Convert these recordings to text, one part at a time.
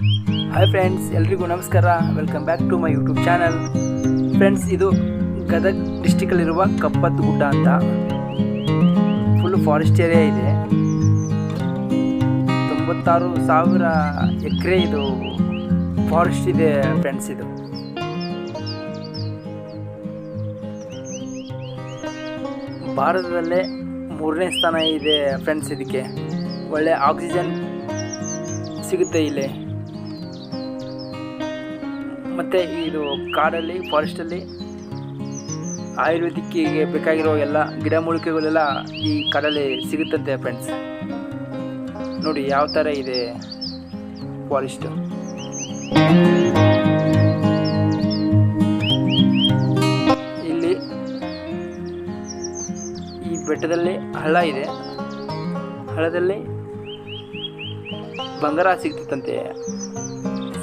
Hi friends ಎಲ್ರಿಗೂ ನಮಸ್ಕಾರ. Welcome back to my YouTube channel friends ಇದು ಗದಗ್ ಡಿಸ್ಟಿಕಲ್ಲಿರುವ ಕಪ್ಪತ್ತು ಗುಡ್ಡ ಅಂತ. ಫುಲ್ ಫಾರೆಸ್ಟ್ ಏರಿಯಾ ಇದೆ. ತೊಂಬತ್ತಾರು ಸಾವಿರ ಎಕರೆ ಇದು ಫಾರೆಸ್ಟ್ ಇದೆ ಫ್ರೆಂಡ್ಸ್ ಇದು. ಭಾರತದಲ್ಲೇ ಮೂರನೇ ಸ್ಥಾನ ಇದೆ ಫ್ರೆಂಡ್ಸ್ ಇದಕ್ಕೆ. ಒಳ್ಳೆ ಆಕ್ಸಿಜನ್ ಸಿಗುತ್ತೆ ಇಲ್ಲಿ. ಮತ್ತು ಇದು ಕಾಡಲ್ಲಿ ಫಾರೆಸ್ಟಲ್ಲಿ ಆಯುರ್ವೇದಿಕ್ಕಿಗೆ ಬೇಕಾಗಿರೋ ಎಲ್ಲ ಗಿಡಮೂಲಿಕೆಗಳೆಲ್ಲ ಈ ಕಾಡಲ್ಲಿ ಸಿಗುತ್ತಂತೆ ಫ್ರೆಂಡ್ಸ್ ನೋಡಿ ಯಾವ ಥರ ಇದೆ ಫಾರೆಸ್ಟು ಇಲ್ಲಿ ಈ ಬೆಟ್ಟದಲ್ಲಿ ಹಳ್ಳ ಇದೆ. ಹಳ್ಳದಲ್ಲಿ ಬಂಗಾರ ಸಿಗ್ತದಂತೆ.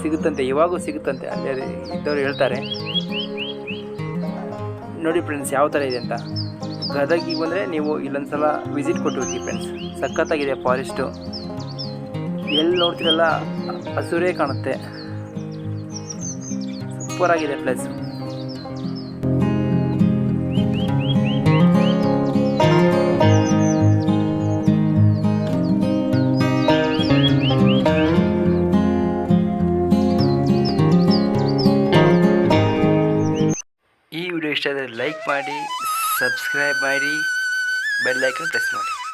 ಸಿಗುತ್ತಂತೆ, ಇವಾಗೂ ಸಿಗುತ್ತಂತೆ ಅಲ್ಲಿ ಇದ್ದವರು ಹೇಳ್ತಾರೆ. ನೋಡಿ ಫ್ರೆಂಡ್ಸ್ ಯಾವ ಥರ ಇದೆ ಅಂತ. ಗದಗಿಗೆ ಬಂದರೆ ನೀವು ಇಲ್ಲೊಂದ್ಸಲ ವಿಸಿಟ್ ಕೊಟ್ಟು ಹೋಗಿ ಫ್ರೆಂಡ್ಸ್ ಸಖತ್ತಾಗಿದೆ ಫಾರೆಸ್ಟು ಎಲ್ಲಿ ನೋಡ್ತಿರಲ್ಲ, ಹಸುರೇ ಕಾಣುತ್ತೆ. ಸೂಪರ್ ಆಗಿದೆ place ಈ ವಿಡಿಯೋ ಇಷ್ಟ ಆದರೆ ಲೈಕ್ ಮಾಡಿ ಸಬ್ಸ್ಕ್ರೈಬ್ ಮಾಡಿ ಬೆಲ್ ಐಕನ್ ಪ್ರೆಸ್ ಮಾಡಿ